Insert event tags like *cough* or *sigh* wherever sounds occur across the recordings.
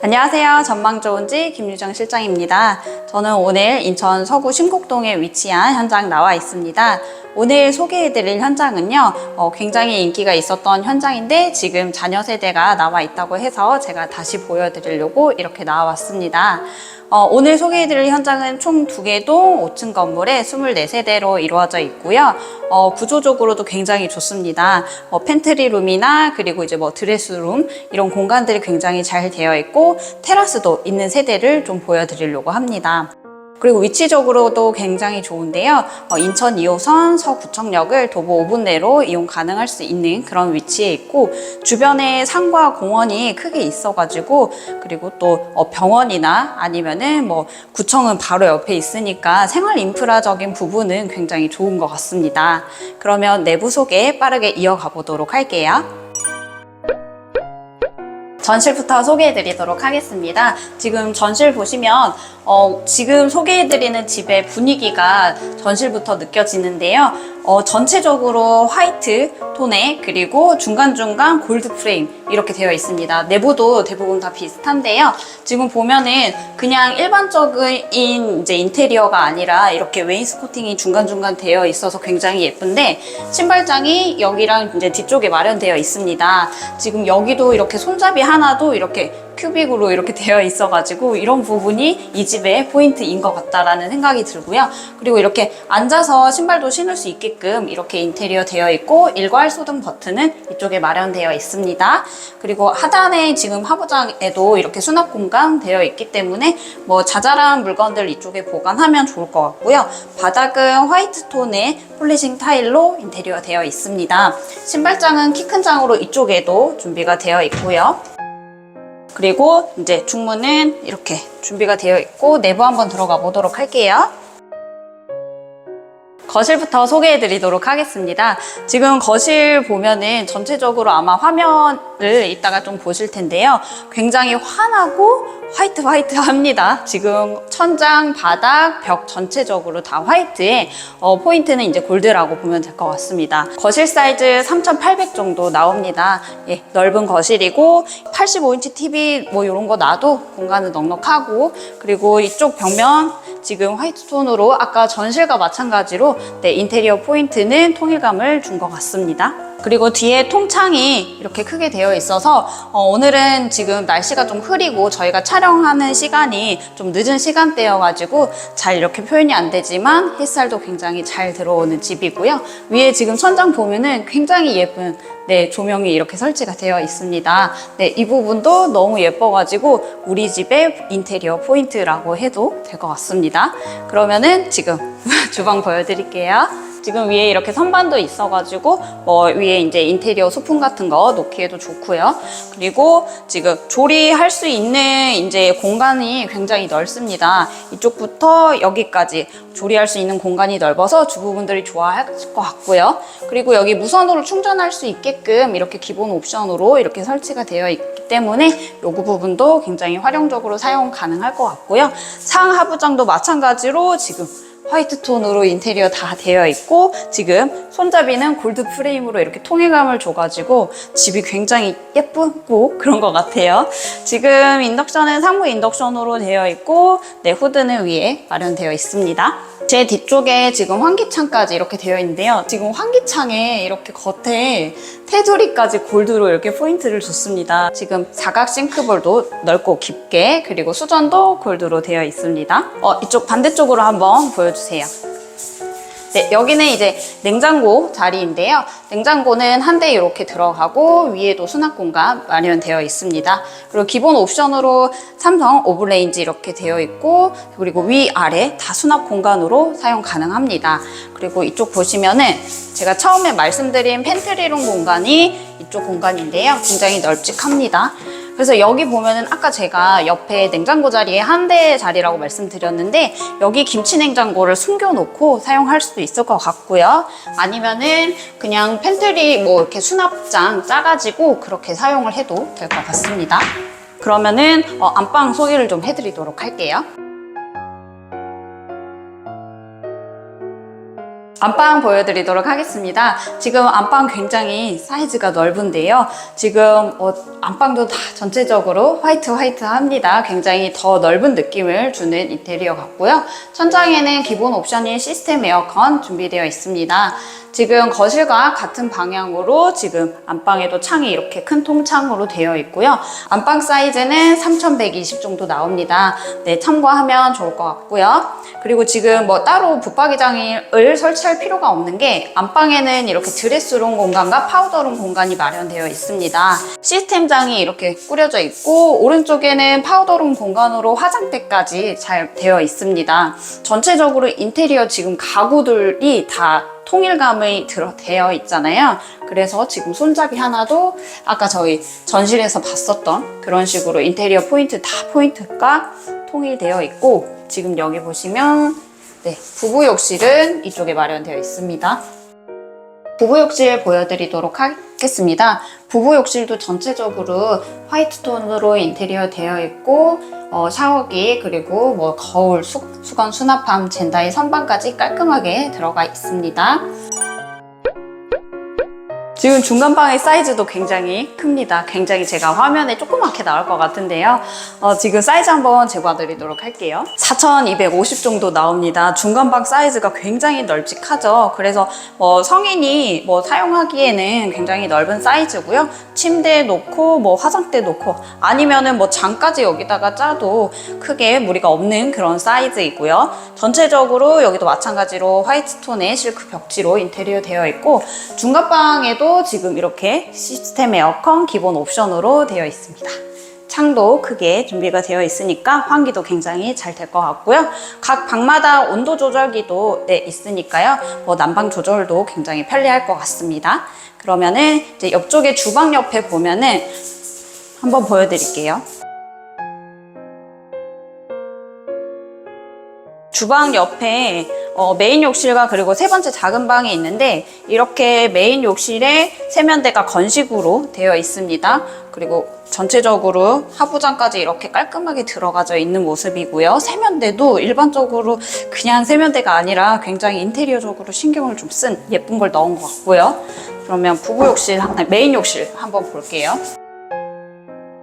안녕하세요. 전망 좋은지 김유정 실장입니다. 저는 오늘 인천 서구 신곡동에 위치한 현장 나와 있습니다. 오늘 소개해드릴 현장은요, 어, 굉장히 인기가 있었던 현장인데 지금 자녀 세대가 나와 있다고 해서 제가 다시 보여드리려고 이렇게 나와왔습니다. 어, 오늘 소개해드릴 현장은 총 두개동 5층 건물에 24세대로 이루어져 있고요. 어, 구조적으로도 굉장히 좋습니다. 어, 팬트리 룸이나 그리고 이제 뭐 드레스룸 이런 공간들이 굉장히 잘 되어 있고 테라스도 있는 세대를 좀 보여드리려고 합니다. 그리고 위치적으로도 굉장히 좋은데요. 어, 인천 2호선 서구청역을 도보 5분 내로 이용 가능할 수 있는 그런 위치에 있고 주변에 산과 공원이 크게 있어가지고 그리고 또 어, 병원이나 아니면은 뭐 구청은 바로 옆에 있으니까 생활 인프라적인 부분은 굉장히 좋은 것 같습니다. 그러면 내부 소개 빠르게 이어가 보도록 할게요. 전실부터 소개해 드리도록 하겠습니다. 지금 전실 보시면 어, 지금 소개해 드리는 집의 분위기가 전실부터 느껴지는데요. 어, 전체적으로 화이트 톤에 그리고 중간중간 골드 프레임 이렇게 되어 있습니다. 내부도 대부분 다 비슷한데요. 지금 보면은 그냥 일반적인 이제 인테리어가 아니라 이렇게 웨인스코팅이 중간중간 되어 있어서 굉장히 예쁜데 신발장이 여기랑 이제 뒤쪽에 마련되어 있습니다. 지금 여기도 이렇게 손잡이 하나도 이렇게 큐빅으로 이렇게 되어 있어가지고 이런 부분이 이 집의 포인트인 것 같다라는 생각이 들고요. 그리고 이렇게 앉아서 신발도 신을 수 있게끔 이렇게 인테리어 되어 있고 일괄 소등 버튼은 이쪽에 마련되어 있습니다. 그리고 하단에 지금 하부장에도 이렇게 수납 공간 되어 있기 때문에 뭐 자잘한 물건들 이쪽에 보관하면 좋을 것 같고요. 바닥은 화이트 톤의 폴리싱 타일로 인테리어 되어 있습니다. 신발장은 키 큰 장으로 이쪽에도 준비가 되어 있고요. 그리고 이제 중문은 이렇게 준비가 되어 있고 내부 한번 들어가 보도록 할게요. 거실부터 소개해 드리도록 하겠습니다. 지금 거실 보면은 전체적으로 아마 화면을 이따가 좀 보실 텐데요. 굉장히 환하고 화이트 화이트 합니다. 지금 천장, 바닥, 벽 전체적으로 다 화이트에 어, 포인트는 이제 골드라고 보면 될 것 같습니다. 거실 사이즈 3,800 정도 나옵니다. 예, 넓은 거실이고 85인치 TV 뭐 이런 거 놔도 공간은 넉넉하고 그리고 이쪽 벽면 지금 화이트 톤으로 아까 전실과 마찬가지로 네, 인테리어 포인트는 통일감을 준 것 같습니다. 그리고 뒤에 통창이 이렇게 크게 되어 있어서 어, 오늘은 지금 날씨가 좀 흐리고 저희가 촬영하는 시간이 좀 늦은 시간대여가지고 잘 이렇게 표현이 안 되지만 햇살도 굉장히 잘 들어오는 집이고요. 위에 지금 천장 보면은 굉장히 예쁜 네, 조명이 이렇게 설치가 되어 있습니다. 네, 이 부분도 너무 예뻐가지고 우리 집의 인테리어 포인트라고 해도 될 것 같습니다. 그러면은 지금 *laughs* 주방 보여드릴게요. 지금 위에 이렇게 선반도 있어가지고 뭐 위에 이제 인테리어 소품 같은 거 놓기에도 좋고요. 그리고 지금 조리할 수 있는 이제 공간이 굉장히 넓습니다. 이쪽부터 여기까지 조리할 수 있는 공간이 넓어서 주부분들이 좋아할 것 같고요. 그리고 여기 무선으로 충전할 수 있게끔 이렇게 기본 옵션으로 이렇게 설치가 되어 있기 때문에 이 부분도 굉장히 활용적으로 사용 가능할 것 같고요. 상하부장도 마찬가지로 지금 화이트 톤으로 인테리어 다 되어 있고 지금 손잡이는 골드 프레임으로 이렇게 통일감을 줘가지고 집이 굉장히 예쁘고 그런 것 같아요. 지금 인덕션은 상부 인덕션으로 되어 있고 네 후드는 위에 마련되어 있습니다. 제 뒤쪽에 지금 환기창까지 이렇게 되어 있는데요. 지금 환기창에 이렇게 겉에 테두리까지 골드로 이렇게 포인트를 줬습니다. 지금 사각 싱크볼도 넓고 깊게 그리고 수전도 골드로 되어 있습니다. 어, 이쪽 반대쪽으로 한번 보여주세요. 네, 여기는 이제 냉장고 자리인데요. 냉장고는 한 대 이렇게 들어가고 위에도 수납 공간 마련되어 있습니다. 그리고 기본 옵션으로 삼성 오브레인지 이렇게 되어 있고 그리고 위 아래 다 수납 공간으로 사용 가능합니다. 그리고 이쪽 보시면은 제가 처음에 말씀드린 팬트리룸 공간이 이쪽 공간인데요. 굉장히 널찍합니다. 그래서 여기 보면은 아까 제가 옆에 냉장고 자리에 한 대 자리라고 말씀드렸는데 여기 김치 냉장고를 숨겨놓고 사용할 수도 있을 것 같고요. 아니면은 그냥 팬트리 뭐 이렇게 수납장 짜가지고 그렇게 사용을 해도 될 것 같습니다. 그러면은 어, 안방 소개를 좀 해드리도록 할게요. 안방 보여드리도록 하겠습니다. 지금 안방 굉장히 사이즈가 넓은데요. 지금 어, 안방도 다 전체적으로 화이트 화이트 합니다. 굉장히 더 넓은 느낌을 주는 인테리어 같고요. 천장에는 기본 옵션인 시스템 에어컨 준비되어 있습니다. 지금 거실과 같은 방향으로 지금 안방에도 창이 이렇게 큰 통창으로 되어 있고요. 안방 사이즈는 3120 정도 나옵니다. 네, 참고하면 좋을 것 같고요. 그리고 지금 뭐 따로 붙박이장을 설치할 필요가 없는 게 안방에는 이렇게 드레스룸 공간과 파우더룸 공간이 마련되어 있습니다. 시스템장이 이렇게 꾸려져 있고 오른쪽에는 파우더룸 공간으로 화장대까지 잘 되어 있습니다. 전체적으로 인테리어 지금 가구들이 다 통일감이 되어 있잖아요. 그래서 지금 손잡이 하나도 아까 저희 전실에서 봤었던 그런 식으로 인테리어 포인트 다 포인트가 통일되어 있고 지금 여기 보시면 네, 부부 욕실은 이쪽에 마련되어 있습니다. 부부 욕실 보여드리도록 하겠습니다. 부부 욕실도 전체적으로 화이트 톤으로 인테리어 되어 있고 어, 샤워기 그리고 뭐 거울, 수, 수건 수납함, 젠다이 선반까지 깔끔하게 들어가 있습니다. 지금 중간방의 사이즈도 굉장히 큽니다. 굉장히 제가 화면에 조그맣게 나올 것 같은데요. 어, 지금 사이즈 한번 재봐드리도록 할게요. 4250 정도 나옵니다. 중간방 사이즈가 굉장히 널찍하죠. 그래서 뭐 성인이 뭐 사용하기에는 굉장히 넓은 사이즈고요. 침대 놓고 뭐 화장대 놓고 아니면은 뭐 장까지 여기다가 짜도 크게 무리가 없는 그런 사이즈이고요. 전체적으로 여기도 마찬가지로 화이트 톤의 실크 벽지로 인테리어 되어 있고 중간방에도 지금 이렇게 시스템 에어컨 기본 옵션으로 되어 있습니다. 창도 크게 준비가 되어 있으니까 환기도 굉장히 잘 될 것 같고요. 각 방마다 온도 조절기도 네, 있으니까요. 뭐 난방 조절도 굉장히 편리할 것 같습니다. 그러면은 이제 옆쪽에 주방 옆에 보면은 한번 보여드릴게요. 주방 옆에 어, 메인 욕실과 그리고 세 번째 작은 방이 있는데 이렇게 메인 욕실에 세면대가 건식으로 되어 있습니다. 그리고 전체적으로 하부장까지 이렇게 깔끔하게 들어가져 있는 모습이고요. 세면대도 일반적으로 그냥 세면대가 아니라 굉장히 인테리어적으로 신경을 좀 쓴 예쁜 걸 넣은 것 같고요. 그러면 부부 욕실, 메인 욕실 한번 볼게요.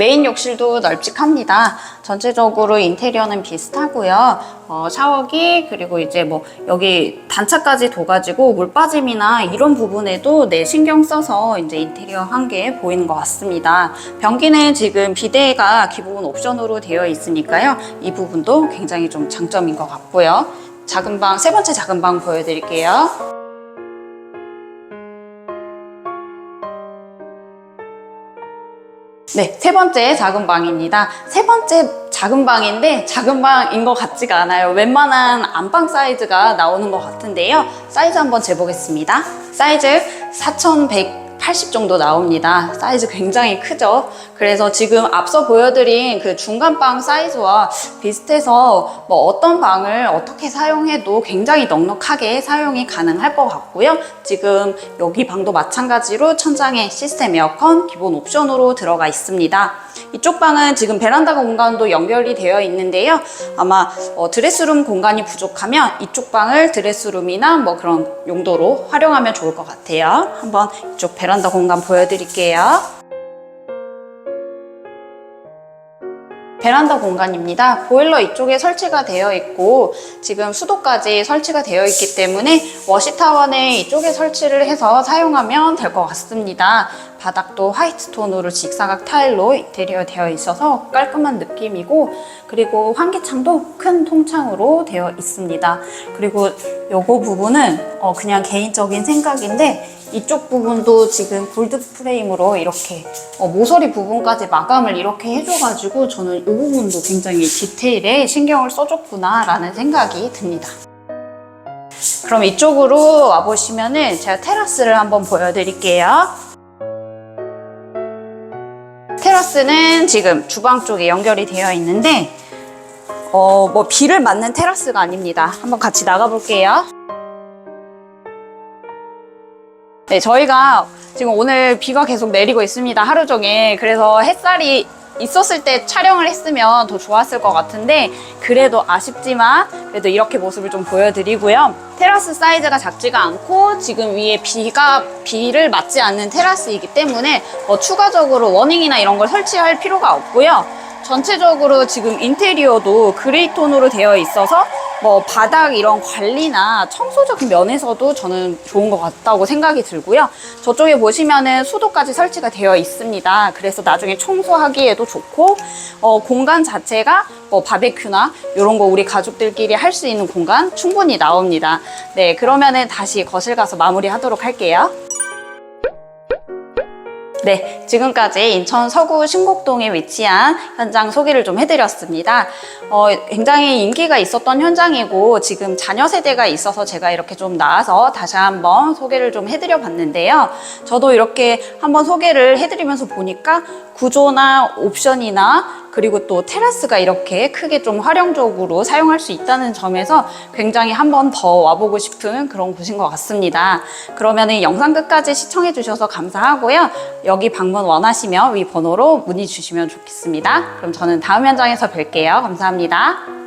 메인 욕실도 널찍합니다. 전체적으로 인테리어는 비슷하고요. 어, 샤워기 그리고 이제 뭐 여기 단차까지 둬가지고 물 빠짐이나 이런 부분에도 내 신경 써서 이제 인테리어 한 게 보이는 것 같습니다. 변기는 지금 비데가 기본 옵션으로 되어 있으니까요. 이 부분도 굉장히 좀 장점인 것 같고요. 작은 방, 세 번째 작은 방 보여드릴게요. 네, 세 번째 작은 방입니다. 세 번째 작은 방인데 작은 방인 것 같지가 않아요. 웬만한 안방 사이즈가 나오는 것 같은데요. 사이즈 한번 재보겠습니다. 사이즈 4180 정도 나옵니다. 사이즈 굉장히 크죠? 그래서 지금 앞서 보여드린 그 중간방 사이즈와 비슷해서 뭐 어떤 방을 어떻게 사용해도 굉장히 넉넉하게 사용이 가능할 것 같고요. 지금 여기 방도 마찬가지로 천장에 시스템 에어컨 기본 옵션으로 들어가 있습니다. 이쪽 방은 지금 베란다 공간도 연결이 되어 있는데요. 아마 어, 드레스룸 공간이 부족하면 이쪽 방을 드레스룸이나 뭐 그런 용도로 활용하면 좋을 것 같아요. 한번 이쪽 베란다 공간 보여드릴게요. 베란다 공간입니다. 보일러 이쪽에 설치가 되어 있고 지금 수도까지 설치가 되어 있기 때문에 워시타원에 이쪽에 설치를 해서 사용하면 될 것 같습니다. 바닥도 화이트 톤으로 직사각 타일로 인테리어 되어 있어서 깔끔한 느낌이고 그리고 환기창도 큰 통창으로 되어 있습니다. 그리고 요거 부분은 어, 그냥 개인적인 생각인데 이쪽 부분도 지금 골드 프레임으로 이렇게 어, 모서리 부분까지 마감을 이렇게 해줘가지고 저는 이 부분도 굉장히 디테일에 신경을 써줬구나 라는 생각이 듭니다. 그럼 이쪽으로 와보시면은 제가 테라스를 한번 보여드릴게요. 테라스는 지금 주방 쪽에 연결이 되어 있는데 어, 뭐 비를 맞는 테라스가 아닙니다. 한번 같이 나가볼게요. 네, 저희가 지금 오늘 비가 계속 내리고 있습니다. 하루 종일. 그래서 햇살이 있었을 때 촬영을 했으면 더 좋았을 것 같은데 그래도 아쉽지만 그래도 이렇게 모습을 좀 보여드리고요. 테라스 사이즈가 작지가 않고 지금 위에 비가 비를 맞지 않는 테라스이기 때문에 뭐 추가적으로 워닝이나 이런 걸 설치할 필요가 없고요. 전체적으로 지금 인테리어도 그레이 톤으로 되어 있어서 뭐 바닥 이런 관리나 청소적인 면에서도 저는 좋은 것 같다고 생각이 들고요. 저쪽에 보시면은 수도까지 설치가 되어 있습니다. 그래서 나중에 청소하기에도 좋고 어, 공간 자체가 뭐 바베큐나 이런 거 우리 가족들끼리 할 수 있는 공간 충분히 나옵니다. 네, 그러면은 다시 거실 가서 마무리하도록 할게요. 네, 지금까지 인천 서구 신곡동에 위치한 현장 소개를 좀 해드렸습니다. 어, 굉장히 인기가 있었던 현장이고 지금 자녀 세대가 있어서 제가 이렇게 좀 나와서 다시 한번 소개를 좀 해드려 봤는데요. 저도 이렇게 한번 소개를 해드리면서 보니까 구조나 옵션이나 그리고 또 테라스가 이렇게 크게 좀 활용적으로 사용할 수 있다는 점에서 굉장히 한 번 더 와보고 싶은 그런 곳인 것 같습니다. 그러면 영상 끝까지 시청해 주셔서 감사하고요. 여기 방문 원하시면 위 번호로 문의 주시면 좋겠습니다. 그럼 저는 다음 현장에서 뵐게요. 감사합니다.